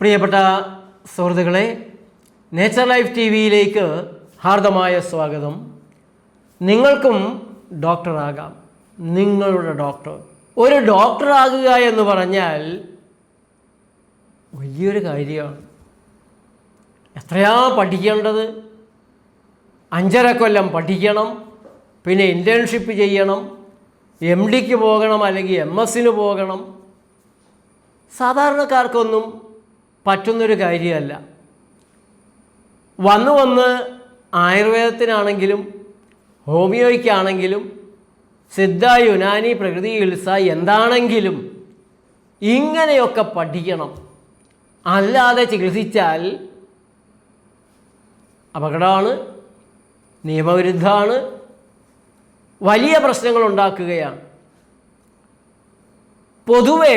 പ്രിയപ്പെട്ട സുഹൃത്തുക്കളെ nature life T വിയിലേക്ക് ഹാർദമായ സ്വാഗതം. നിങ്ങൾക്കും ഡോക്ടറാകാം നിങ്ങളുടെ ഡോക്ടർ ഒരു ഡോക്ടറാകുക എന്ന് പറഞ്ഞാൽ വലിയൊരു കാര്യമാണ്. എത്രയാ പഠിക്കേണ്ടത്? അഞ്ചര കൊല്ലം പഠിക്കണം പിന്നെ ഇന്റേൺഷിപ്പ് ചെയ്യണം എം ഡിക്ക് പോകണം അല്ലെങ്കിൽ എം എസിന് പോകണം. സാധാരണക്കാർക്കൊന്നും പറ്റുന്നൊരു കാര്യമല്ല. വന്ന് വന്ന് ആയുർവേദത്തിനാണെങ്കിലും ഹോമിയോയ്ക്കാണെങ്കിലും സിദ്ധ യുനാനി പ്രകൃതി ചികിത്സ എന്താണെങ്കിലും ഇങ്ങനെയൊക്കെ പഠിക്കണം. അല്ലാതെ ചികിത്സിച്ചാൽ അപകടമാണ് നിയമവിരുദ്ധമാണ് വലിയ പ്രശ്നങ്ങൾ ഉണ്ടാക്കുകയാണ്. പൊതുവേ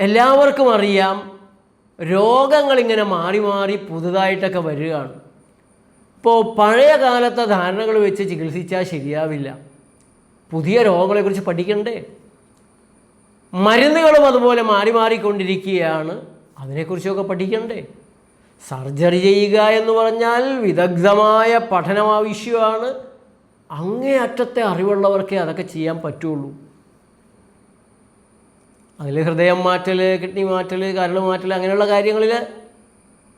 എല്ലാവർക്കും അറിയാം രോഗങ്ങൾ ഇങ്ങനെ മാറി മാറി പുതുതായിട്ടൊക്കെ വരികയാണ്. ഇപ്പോൾ പഴയ കാലത്തെ ധാരണകൾ വെച്ച് ചികിത്സിച്ചാൽ ശരിയാവില്ല. പുതിയ രോഗങ്ങളെക്കുറിച്ച് പഠിക്കണ്ടേ? മരുന്നുകളും അതുപോലെ മാറി മാറിക്കൊണ്ടിരിക്കുകയാണ്. അതിനെക്കുറിച്ചൊക്കെ പഠിക്കണ്ടേ? സർജറി ചെയ്യുക എന്ന് പറഞ്ഞാൽ വിദഗ്ധമായ പഠനം ആവശ്യമാണ്. അങ്ങേയറ്റത്തെ അറിവുള്ളവർക്കേ അതൊക്കെ ചെയ്യാൻ പറ്റുള്ളൂ. അതിൽ ഹൃദയം മാറ്റൽ കിഡ്നി മാറ്റൽ കരൾ മാറ്റൽ അങ്ങനെയുള്ള കാര്യങ്ങളിൽ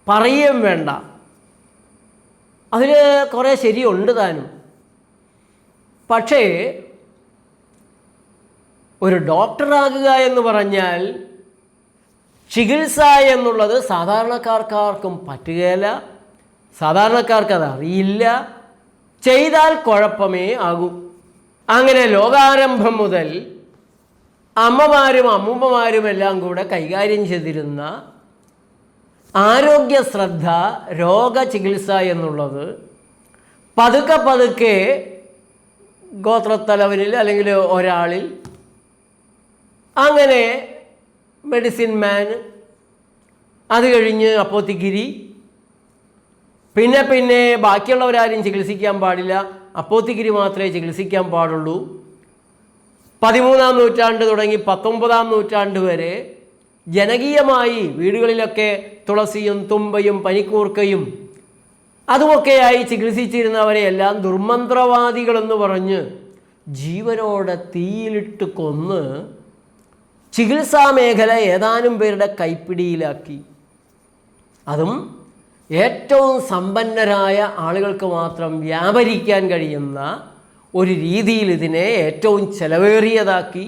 പറയുകയും വേണ്ട. അതിൽ കുറേ ശരിയുണ്ട് താനും. പക്ഷേ ഒരു ഡോക്ടറാകുക എന്ന് പറഞ്ഞാൽ ചികിത്സ എന്നുള്ളത് സാധാരണക്കാർക്കാർക്കും പറ്റുകയില്ല സാധാരണക്കാർക്ക് അത് അറിയില്ല ചെയ്താൽ കുഴപ്പമേ ആകൂ. അങ്ങനെ ലോകാരംഭം മുതൽ അമ്മമാരും അമ്മൂമ്മമാരും എല്ലാം കൂടെ കൈകാര്യം ചെയ്തിരുന്ന ആരോഗ്യ ശ്രദ്ധ രോഗചികിത്സ എന്നുള്ളത് പതുക്കെ പതുക്കെ ഗോത്രത്തലവനിൽ അല്ലെങ്കിൽ ഒരാളിൽ അങ്ങനെ മെഡിസിൻ മാൻ അത് കഴിഞ്ഞ് അപ്പോത്തിഗിരി. പിന്നെ പിന്നെ ബാക്കിയുള്ളവരാരും ചികിത്സിക്കാൻ പാടില്ല. അപ്പോത്തിഗിരി മാത്രമേ ചികിത്സിക്കാൻ പാടുള്ളൂ. പതിമൂന്നാം നൂറ്റാണ്ട് തുടങ്ങി പത്തൊമ്പതാം നൂറ്റാണ്ട് വരെ ജനകീയമായി വീടുകളിലൊക്കെ തുളസിയും തുമ്പയും പനിക്കൂർക്കയും അതുമൊക്കെയായി ചികിത്സിച്ചിരുന്നവരെയെല്ലാം ദുർമന്ത്രവാദികളെന്ന് പറഞ്ഞ് ജീവനോടെ തീയിലിട്ട് കൊന്ന് ചികിത്സാ മേഖല ഏതാനും പേരുടെ കൈപ്പിടിയിലാക്കി. അതും ഏറ്റവും സമ്പന്നരായ ആളുകൾക്ക് മാത്രം വ്യാപരിക്കാൻ കഴിയുന്ന ഒരു രീതിയിൽ ഇതിനെ ഏറ്റവും ചെലവേറിയതാക്കി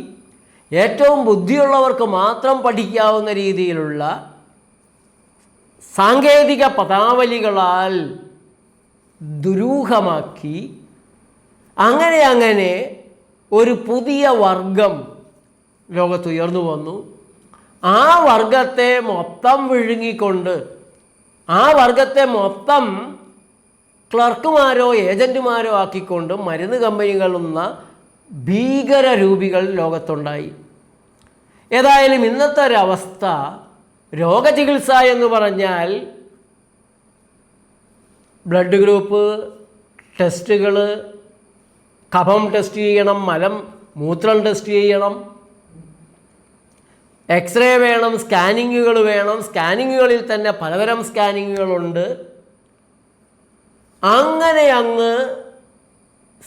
ഏറ്റവും ബുദ്ധിയുള്ളവർക്ക് മാത്രം പഠിക്കാവുന്ന രീതിയിലുള്ള സാങ്കേതിക പദാവലികളാൽ ദുരൂഹമാക്കി അങ്ങനെ അങ്ങനെ ഒരു പുതിയ വർഗം ലോകത്തുയർന്നു വന്നു. ആ വർഗത്തെ മൊത്തം വിഴുങ്ങിക്കൊണ്ട് ആ വർഗത്തെ മൊത്തം ക്ലർക്കുമാരോ ഏജന്റുമാരോ ആക്കിക്കൊണ്ട് മരുന്ന് കമ്പനികളുന്ന ഭീകര രൂപികൾ ലോകത്തുണ്ടായി. ഏതായാലും ഇന്നത്തെ ഒരവസ്ഥ രോഗചികിത്സ എന്ന് പറഞ്ഞാൽ ബ്ലഡ് ഗ്രൂപ്പ് ടെസ്റ്റുകൾ കഫം ടെസ്റ്റ് ചെയ്യണം മലം മൂത്രം ടെസ്റ്റ് ചെയ്യണം. എക്സ്റേ വേണം സ്കാനിങ്ങുകൾ വേണം. സ്കാനിങ്ങുകളിൽ തന്നെ പലതരം സ്കാനിങ്ങുകളുണ്ട്. അങ്ങനെ അങ്ങ്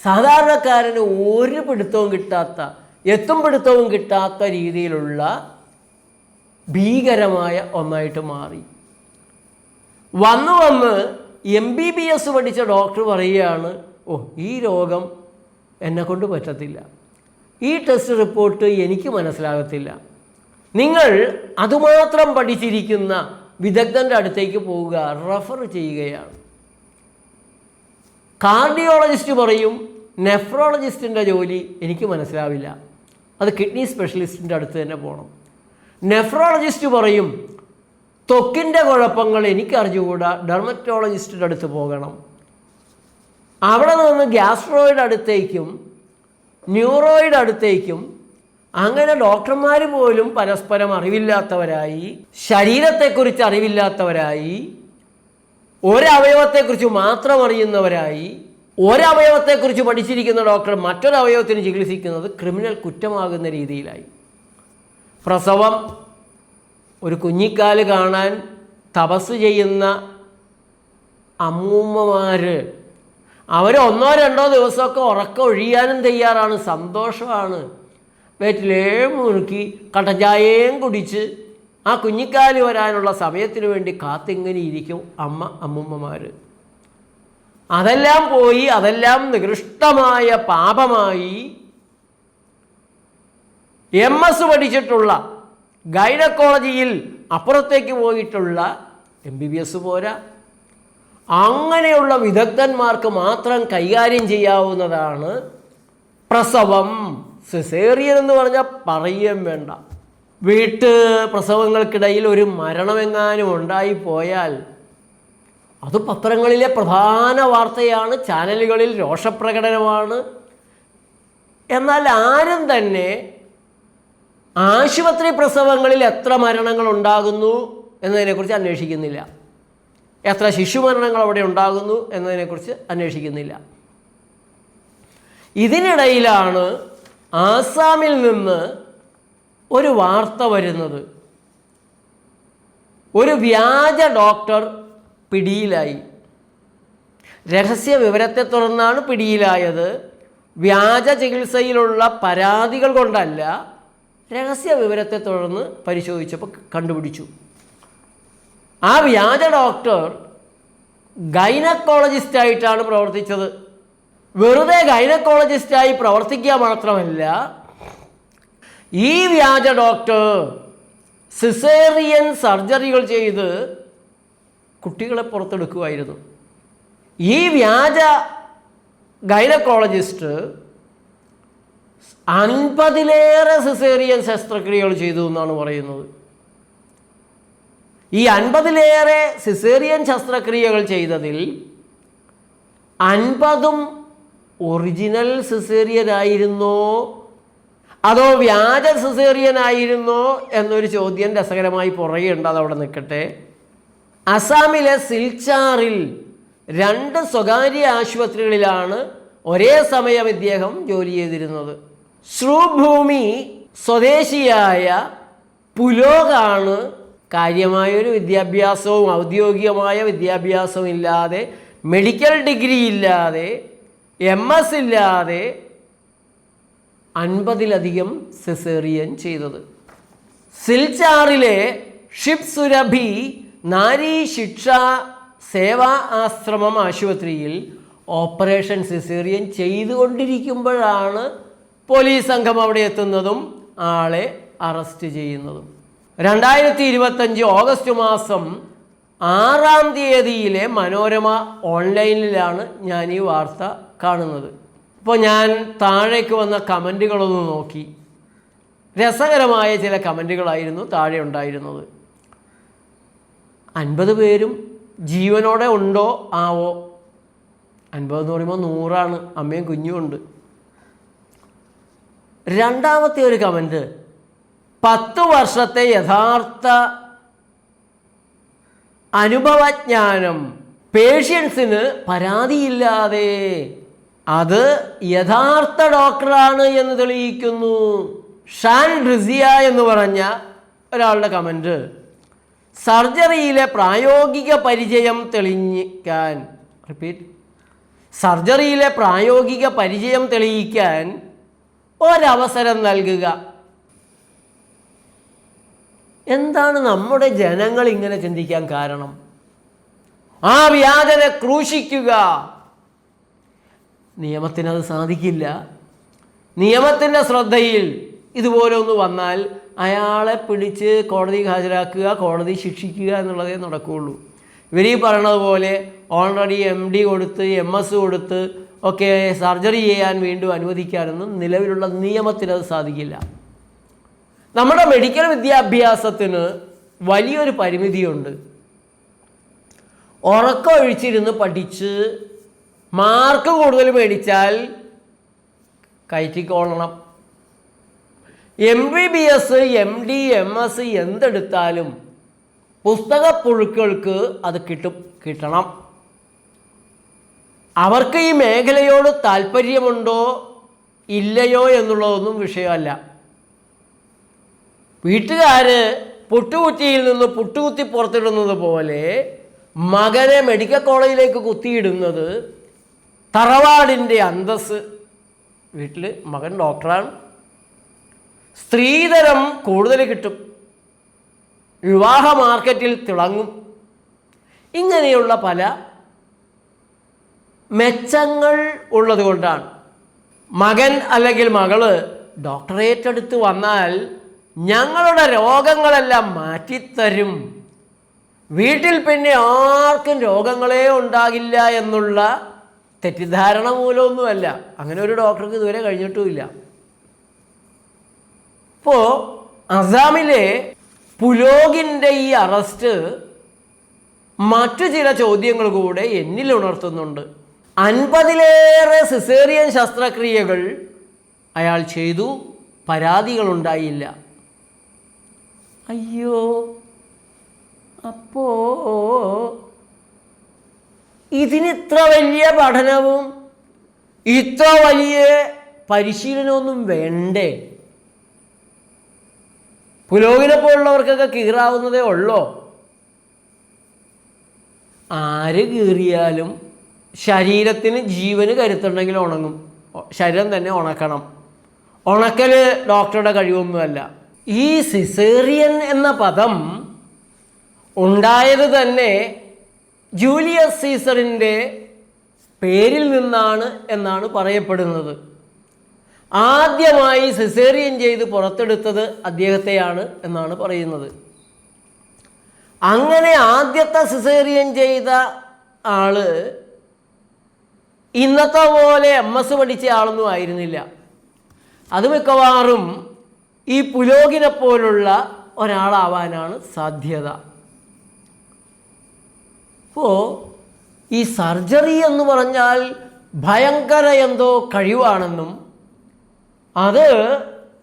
സാധാരണക്കാരന് ഒരു പിടുത്തവും കിട്ടാത്ത എത്തും പിടുത്തവും കിട്ടാത്ത രീതിയിലുള്ള ഭീകരമായ ഒന്നായിട്ട് മാറി. വന്ന് വന്ന് എം ബി ബി എസ് പഠിച്ച ഡോക്ടർ പറയുകയാണ് ഓ ഈ രോഗം എന്നെ കൊണ്ട് പറ്റത്തില്ല. ഈ ടെസ്റ്റ് റിപ്പോർട്ട് എനിക്ക് മനസ്സിലാകത്തില്ല. നിങ്ങൾ അതുമാത്രം പഠിച്ചിരിക്കുന്ന വിദഗ്ധന്റെ അടുത്തേക്ക് പോവുക റെഫർ ചെയ്യുകയാണ്. കാർഡിയോളജിസ്റ്റ് പറയും നെഫ്രോളജിസ്റ്റിന്റെ ജോലി എനിക്ക് മനസ്സിലാവില്ല. അത് കിഡ്നി സ്പെഷ്യലിസ്റ്റിന്റെ അടുത്ത് തന്നെ പോകണം നെഫ്രോളജിസ്റ്റ് പറയും ത്വക്കിന്റെ കുഴപ്പങ്ങൾ എനിക്കറിഞ്ഞുകൂടാ ഡെർമറ്റോളജിസ്റ്റിന്റെ അടുത്ത് പോകണം. അവിടെ നിന്ന് ഗ്യാസ്ട്രോയിഡ് അടുത്തേക്കും ന്യൂറോയിഡ് അടുത്തേക്കും അങ്ങനെ ഡോക്ടർമാർ പോലും പരസ്പരം അറിവില്ലാത്തവരായി ശരീരത്തെക്കുറിച്ച് അറിവില്ലാത്തവരായി ഒരവയവത്തെക്കുറിച്ച് മാത്രം അറിയുന്നവരായി ഒരവയവത്തെക്കുറിച്ച് പഠിച്ചിരിക്കുന്ന ഡോക്ടർ മറ്റൊരവയവത്തിന് ചികിത്സിക്കുന്നത് ക്രിമിനൽ കുറ്റമാകുന്ന രീതിയിലായി. പ്രസവം ഒരു കുഞ്ഞിക്കാൽ കാണാൻ തപസ് ചെയ്യുന്ന അമ്മൂമ്മമാർ അവർ ഒന്നോ രണ്ടോ ദിവസമൊക്കെ ഉറക്കം ഒഴിയാനും തയ്യാറാണ് സന്തോഷമാണ്. വെറ്റിലേ മുറുക്കി കട്ടചായയും കുടിച്ച് ആ കുഞ്ഞിക്കാലി വരാനുള്ള സമയത്തിന് വേണ്ടി കാത്തിങ്ങനെ ഇരിക്കും അമ്മ അമ്മുമ്മമാർ അതെല്ലാം പോയി അതെല്ലാം നികൃഷ്ടമായ പാപമായി എം എസ് പഠിച്ചിട്ടുള്ള ഗൈനക്കോളജിയിൽ അപ്പുറത്തേക്ക് പോയിട്ടുള്ള എം ബി ബി എസ് പോരാ. അങ്ങനെയുള്ള വിദഗ്ധന്മാർക്ക് മാത്രം കൈകാര്യം ചെയ്യാവുന്നതാണ് പ്രസവം. സെസേറിയൻ എന്ന് പറഞ്ഞാൽ പറയുകയും വേണ്ട. വീട്ട് പ്രസവങ്ങൾക്കിടയിൽ ഒരു മരണമെങ്ങാനും ഉണ്ടായിപ്പോയാൽ അത് പത്രങ്ങളിലെ പ്രധാന വാർത്തയാണ് ചാനലുകളിൽ രോഷപ്രകടനമാണ്. എന്നാൽ ആരും തന്നെ ആശുപത്രി പ്രസവങ്ങളിൽ എത്ര മരണങ്ങൾ ഉണ്ടാകുന്നു എന്നതിനെക്കുറിച്ച് അന്വേഷിക്കുന്നില്ല. എത്ര ശിശുമരണങ്ങൾ അവിടെ ഉണ്ടാകുന്നു എന്നതിനെക്കുറിച്ച് അന്വേഷിക്കുന്നില്ല. ഇതിനിടയിലാണ് ആസാമിൽ നിന്ന് ഒരു വാർത്ത വരുന്നത്. ഒരു വ്യാജ ഡോക്ടർ പിടിയിലായി. രഹസ്യ വിവരത്തെ തുടർന്നാണ് പിടിയിലായത്. വ്യാജ ചികിത്സയിലുള്ള പരാതികൾ കൊണ്ടല്ല രഹസ്യ വിവരത്തെ തുടർന്ന് പരിശോധിച്ചപ്പോൾ കണ്ടുപിടിച്ചു. ആ വ്യാജ ഡോക്ടർ ഗൈനക്കോളജിസ്റ്റായിട്ടാണ് പ്രവർത്തിച്ചത്. വെറുതെ ഗൈനക്കോളജിസ്റ്റായി പ്രവർത്തിക്കുക മാത്രമല്ല ഈ വ്യാജ ഡോക്ടർ സിസേറിയൻ സർജറികൾ ചെയ്ത് കുട്ടികളെ പുറത്തെടുക്കുമായിരുന്നു ഈ വ്യാജ ഗൈനക്കോളജിസ്റ്റ് അൻപതിലേറെ സിസേറിയൻ ശസ്ത്രക്രിയകൾ ചെയ്തു എന്നാണ് പറയുന്നത്. ഈ അൻപതിലേറെ സിസേറിയൻ ശസ്ത്രക്രിയകൾ ചെയ്തതിൽ അൻപതും ഒറിജിനൽ സിസേറിയൻ ആയിരുന്നോ അതോ വ്യാജ സിസേറിയൻ ആയിരുന്നോ എന്നൊരു ചോദ്യം രസകരമായി പുറകെയുണ്ട് അതവിടെ നിൽക്കട്ടെ. അസാമിലെ സിൽച്ചാറിൽ രണ്ട് സ്വകാര്യ ആശുപത്രികളിലാണ് ഒരേ സമയം ഇദ്ദേഹം ജോലി ചെയ്തിരുന്നത്. ശ്രുഭൂമി സ്വദേശിയായ പുലോകാണ് കാര്യമായൊരു വിദ്യാഭ്യാസവും ഔദ്യോഗികമായ വിദ്യാഭ്യാസവും ഇല്ലാതെ മെഡിക്കൽ ഡിഗ്രി ഇല്ലാതെ എം എസ് ഇല്ലാതെ അൻപതിലധികം സെസേറിയൻ ചെയ്തത്. സിൽചാറിലെ ഷിബ് സുരഭി നാരി ശിക്ഷ സേവാ ആശ്രമം ആശുപത്രിയിൽ ഓപ്പറേഷൻ സെസേറിയൻ ചെയ്തുകൊണ്ടിരിക്കുമ്പോഴാണ് പോലീസ് സംഘം അവിടെ എത്തുന്നതും ആളെ അറസ്റ്റ് ചെയ്യുന്നതും. രണ്ടായിരത്തി ഇരുപത്തഞ്ച് ഓഗസ്റ്റ് മാസം ആറാം തീയതിയിലെ മനോരമ ഓൺലൈനിലാണ് ഞാൻ ഈ വാർത്ത കാണുന്നത്. അപ്പോൾ ഞാൻ താഴേക്ക് വന്ന കമന്റുകളൊന്ന് നോക്കി. രസകരമായ ചില കമന്റുകളായിരുന്നു താഴെ ഉണ്ടായിരുന്നത്. അൻപത് പേരും ജീവനോടെ ഉണ്ടോ? ആവോ? അൻപത് എന്ന് പറയുമ്പോൾ നൂറാണ്. അമ്മയും കുഞ്ഞുമുണ്ട് രണ്ടാമത്തെ ഒരു കമന്റ് പത്ത് വർഷത്തെ യഥാർത്ഥ അനുഭവജ്ഞാനം. പേഷ്യൻസിന് പരാതിയില്ലാതെ അത് യഥാർത്ഥ ഡോക്ടറാണ് എന്ന് തെളിയിക്കുന്നു. ഷാൻ റിസിയ എന്ന് പറഞ്ഞ ഒരാളുടെ കമന്റ് സർജറിയിലെ പ്രായോഗിക പരിചയം തെളിയിക്കാൻ റിപ്പീറ്റ് സർജറിയിലെ പ്രായോഗിക പരിചയം തെളിയിക്കാൻ ഒരവസരം നൽകുക. എന്താണ് നമ്മുടെ ജനങ്ങൾ ഇങ്ങനെ ചിന്തിക്കാൻ കാരണം? ആ വ്യാജനെ ക്രൂശിക്കുക. നിയമത്തിനത് സാധിക്കില്ല. നിയമത്തിന്റെ ശ്രദ്ധയിൽ ഇതുപോലെ ഒന്ന് വന്നാൽ അയാളെ പിടിച്ച് കോടതി ഹാജരാക്കുക കോടതി ശിക്ഷിക്കുക എന്നുള്ളതേ നടക്കുകയുള്ളൂ. ഇവർ ഈ പറയണത് പോലെ ഓൾറെഡി എം ഡി കൊടുത്ത് എം എസ് കൊടുത്ത് ഒക്കെ സർജറി ചെയ്യാൻ വീണ്ടും അനുവദിക്കാനൊന്നും നിലവിലുള്ള നിയമത്തിനത് സാധിക്കില്ല. നമ്മുടെ മെഡിക്കൽ വിദ്യാഭ്യാസത്തിന് വലിയൊരു പരിമിതിയുണ്ട്. ഉറക്കം ഒഴിച്ചിരുന്ന് പഠിച്ച് മാർക്ക് കൂടുതൽ മേടിച്ചാൽ കയറ്റിക്കൊള്ളണം M B B S M D M S എന്തെടുത്താലും പുസ്തക പുഴുക്കൾക്ക് അത് കിട്ടും കിട്ടണം. അവർക്ക് ഈ മേഖലയോട് താല്പര്യമുണ്ടോ ഇല്ലയോ എന്നുള്ളതൊന്നും വിഷയമല്ല. വീട്ടുകാർ പുട്ടുകുറ്റിയിൽ നിന്ന് പുട്ടുകുത്തി പുറത്തിടുന്നത് പോലെ മകനെ മെഡിക്കൽ കോളേജിലേക്ക് കുത്തിയിടുന്നത് തറവാടിന്റെ അന്തസ് വീട്ടിൽ മകൻ ഡോക്ടറാണ്. സ്ത്രീധനം കൂടുതൽ കിട്ടും. വിവാഹ മാർക്കറ്റിൽ തിളങ്ങും. ഇങ്ങനെയുള്ള പല മെച്ചങ്ങൾ ഉള്ളതുകൊണ്ടാണ്. മകൻ അല്ലെങ്കിൽ മകൾ ഡോക്ടറേറ്റ് എടുത്ത് വന്നാൽ ഞങ്ങളുടെ രോഗങ്ങളെല്ലാം മാറ്റിത്തരും. വീട്ടിൽ പിന്നെ ആർക്കും രോഗങ്ങളേ ഉണ്ടാകില്ല എന്നുള്ള തെറ്റിദ്ധാരണ മൂലമൊന്നുമല്ല. അങ്ങനെ ഒരു ഡോക്ടർക്ക് ഇതുവരെ കഴിഞ്ഞിട്ടുമില്ല. ഇപ്പോൾ അസാമിലെ പുലോഗിന്റെ ഈ അറസ്റ്റ് മറ്റു ചില ചോദ്യങ്ങൾ കൂടെ എന്നിൽ ഉണർത്തുന്നുണ്ട് അൻപതിലേറെ സിസേറിയൻ ശസ്ത്രക്രിയകൾ അയാൾ ചെയ്തു. പരാതികളുണ്ടായില്ല. അയ്യോ. അപ്പോ ഇതിനിത്ര വലിയ പഠനവും ഇത്ര വലിയ പരിശീലനമൊന്നും വേണ്ടേ? പുരോഹിതനെ പോലുള്ളവർക്കൊക്കെ കീറാവുന്നതേ ഉള്ളോ? ആര് കീറിയാലും ശരീരത്തിന് ജീവന് കരുത്തുണ്ടെങ്കിൽ ഉണങ്ങും. ശരീരം തന്നെ ഉണക്കണം. ഉണക്കൽ ഡോക്ടറുടെ കഴിവൊന്നുമല്ല. ഈ സിസേറിയൻ എന്ന പദം ഉണ്ടായത് തന്നെ ജൂലിയസ് സീസറിന്റെ പേരിൽ നിന്നാണ് എന്നാണ് പറയപ്പെടുന്നത്. ആദ്യമായി സിസേറിയൻ ചെയ്ത് പുറത്തെടുത്തത് അദ്ദേഹത്തെയാണ് എന്നാണ് പറയുന്നത്. അങ്ങനെ ആദ്യത്തെ സിസേറിയൻ ചെയ്ത ആൾ ഇന്നത്തെ പോലെ എം എസ് പഠിച്ച ആളൊന്നും ആയിരുന്നില്ല. അത് മിക്കവാറും ഈ പുലോകിനെ പോലുള്ള ഒരാളാവാനാണ് സാധ്യത. അപ്പോൾ ഈ സർജറി എന്ന് പറഞ്ഞാൽ ഭയങ്കര എന്തോ കഴിവാണെന്നും അത്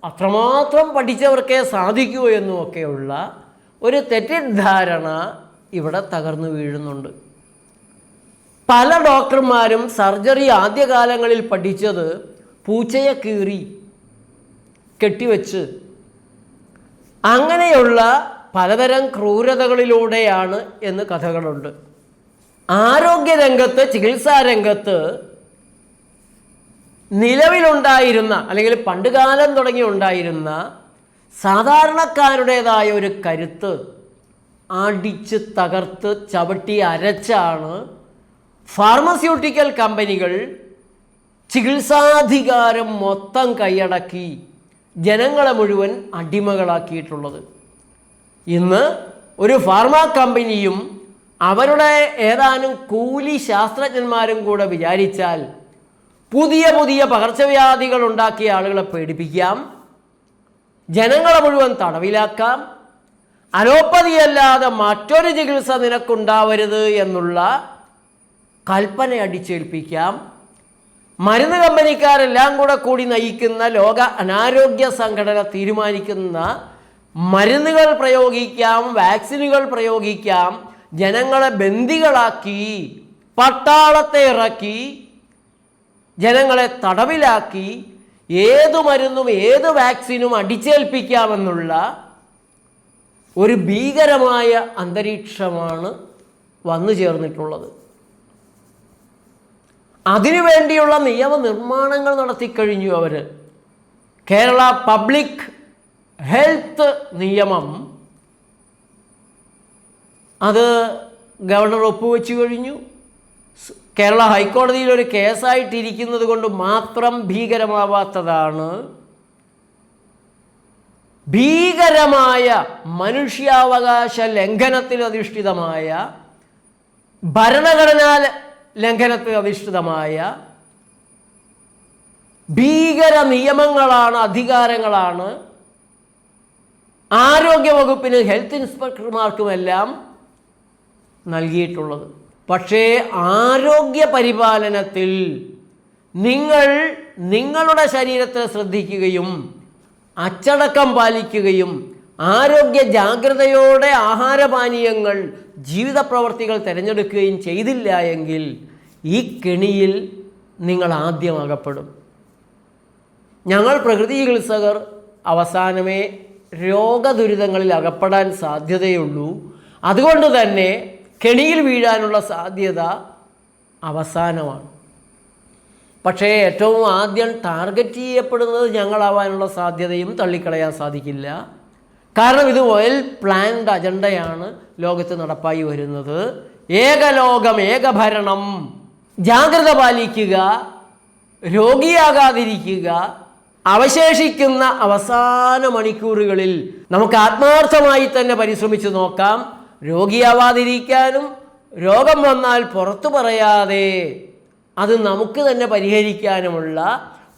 അത്രമാത്രം പഠിച്ചവർക്കേ സാധിക്കൂ എന്നുമൊക്കെയുള്ള ഒരു തെറ്റിദ്ധാരണ ഇവിടെ തകർന്നു വീഴുന്നുണ്ട്. പല ഡോക്ടർമാരും സർജറി ആദ്യകാലങ്ങളിൽ പഠിച്ചത് പൂച്ചയെ കീറി കെട്ടിവെച്ച്. അങ്ങനെയുള്ള പലതരം ക്രൂരതകളിലൂടെയാണ് എന്ന് കഥകളുണ്ട്. ആരോഗ്യരംഗത്ത് ചികിത്സാ രംഗത്ത് നിലവിലുണ്ടായിരുന്ന അല്ലെങ്കിൽ പണ്ടുകാലം തുടങ്ങി ഉണ്ടായിരുന്ന സാധാരണക്കാരുടേതായ ഒരു കരുത്ത് അടിച്ച് തകർത്ത് ചവിട്ടി അരച്ചാണ് ഫാർമസ്യൂട്ടിക്കൽ കമ്പനികൾ ചികിത്സാധികാരം മൊത്തം കൈയടക്കി ജനങ്ങളെ മുഴുവൻ അടിമകളാക്കിയിട്ടുള്ളത്. ഇന്ന് ഒരു ഫാർമ കമ്പനിയും അവരുടെ ഏതാനും കൂലി ശാസ്ത്രജ്ഞന്മാരും കൂടെ വിചാരിച്ചാൽ പുതിയ പുതിയ പകർച്ചവ്യാധികൾ ഉണ്ടാക്കിയ ആളുകളെ പേടിപ്പിക്കാം ജനങ്ങളെ മുഴുവൻ തടവിലാക്കാം അലോപ്പതിയല്ലാതെ മറ്റൊരു ചികിത്സ നിനക്കുണ്ടാവരുത് എന്നുള്ള കൽപ്പന അടിച്ചേൽപ്പിക്കാം. മരുന്ന് കമ്പനിക്കാരെല്ലാം കൂടെ കൂടി നയിക്കുന്ന ലോക അനാരോഗ്യ സംഘടന തീരുമാനിക്കുന്ന മരുന്നുകൾ പ്രയോഗിക്കാം വാക്സിനുകൾ പ്രയോഗിക്കാം ജനങ്ങളെ ബന്ദികളാക്കി പട്ടാളത്തെ ഇറക്കി ജനങ്ങളെ തടവിലാക്കി ഏത് മരുന്നും ഏത് വാക്സിനും അടിച്ചേൽപ്പിക്കാമെന്നുള്ള ഒരു ഭീകരമായ അന്തരീക്ഷമാണ് വന്നു ചേർന്നിട്ടുള്ളത്. അതിനുവേണ്ടിയുള്ള നിയമനിർമ്മാണങ്ങൾ നടത്തിക്കഴിഞ്ഞു അവർ കേരള പബ്ലിക് ഹെൽത്ത് നിയമം അത് ഗവർണർ ഒപ്പുവെച്ചു കഴിഞ്ഞു. കേരള ഹൈക്കോടതിയിൽ ഒരു കേസായിട്ടിരിക്കുന്നത് കൊണ്ട് മാത്രം ഭീകരമാവാത്തതാണ് ഭീകരമായ മനുഷ്യാവകാശ ലംഘനത്തിൽ അധിഷ്ഠിതമായ ഭരണഘടനാ ലംഘനത്തിൽ അധിഷ്ഠിതമായ ഭീകര നിയമങ്ങളാണ് അധികാരങ്ങളാണ് ആരോഗ്യവകുപ്പിന് ഹെൽത്ത് ഇൻസ്പെക്ടർമാർക്കുമെല്ലാം നൽകിയിട്ടുള്ളത്. പക്ഷേ ആരോഗ്യ പരിപാലനത്തിൽ നിങ്ങൾ നിങ്ങളുടെ ശരീരത്തെ ശ്രദ്ധിക്കുകയും അച്ചടക്കം പാലിക്കുകയും ആരോഗ്യ ജാഗ്രതയോടെ ആഹാരപാനീയങ്ങൾ ജീവിത പ്രവർത്തികൾ തിരഞ്ഞെടുക്കുകയും ചെയ്തില്ല എങ്കിൽ ഈ കെണിയിൽ നിങ്ങൾ ആദ്യം അകപ്പെടും ഞങ്ങൾ പ്രകൃതി ചികിത്സകർ അവസാനമേ രോഗദുരിതങ്ങളിൽ അകപ്പെടാൻ സാധ്യതയുള്ളൂ. അതുകൊണ്ട് തന്നെ കെണിയിൽ വീഴാനുള്ള സാധ്യത അവസാനമാണ്. പക്ഷേ ഏറ്റവും ആദ്യം ടാർഗറ്റ് ചെയ്യപ്പെടുന്നത് ഞങ്ങളാവാനുള്ള സാധ്യതയും തള്ളിക്കളയാൻ സാധിക്കില്ല. കാരണം ഇത് വെൽ പ്ലാൻഡ് അജണ്ടയാണ് ലോകത്ത് നടപ്പായി വരുന്നത്. ഏകലോകം ഏകഭരണം ജാഗ്രത പാലിക്കുക രോഗിയാകാതിരിക്കുക അവശേഷിക്കുന്ന അവസാന മണിക്കൂറുകളിൽ നമുക്ക് ആത്മാർത്ഥമായി തന്നെ പരിശ്രമിച്ചു നോക്കാം. രോഗിയാവാതിരിക്കാനും രോഗം വന്നാൽ പുറത്തു പറയാതെ അത് നമുക്ക് തന്നെ പരിഹരിക്കാനുമുള്ള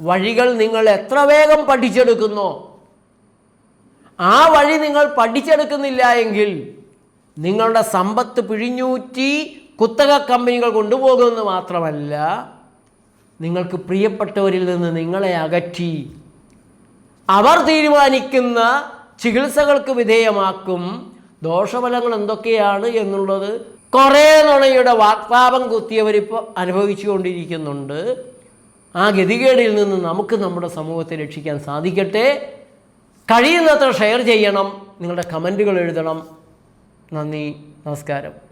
വഴികൾ നിങ്ങൾ എത്ര വേഗം പഠിച്ചെടുക്കുന്നു ആ വഴി നിങ്ങൾ പഠിച്ചെടുക്കുന്നില്ല എങ്കിൽ നിങ്ങളുടെ സമ്പത്ത് പിഴിഞ്ഞൂറ്റി കുത്തക കമ്പനികൾ കൊണ്ടുപോകുമെന്ന് മാത്രമല്ല നിങ്ങൾക്ക് പ്രിയപ്പെട്ടവരിൽ നിന്ന് നിങ്ങളെ അകറ്റി അവർ തീരുമാനിക്കുന്ന ചികിത്സകൾക്ക് വിധേയമാക്കും ദോഷഫലങ്ങൾ എന്തൊക്കെയാണ് എന്നുള്ളത് കുറേ നുണയുടെ വാക്പാപം കുത്തിയവരിപ്പോൾ അനുഭവിച്ചു കൊണ്ടിരിക്കുന്നുണ്ട് ആ ഗതികേടിൽ നിന്ന് നമുക്ക് നമ്മുടെ സമൂഹത്തെ രക്ഷിക്കാൻ സാധിക്കട്ടെ. കഴിയുന്നത്ര ഷെയർ ചെയ്യണം. നിങ്ങളുടെ കമന്റുകൾ എഴുതണം. നന്ദി. നമസ്കാരം.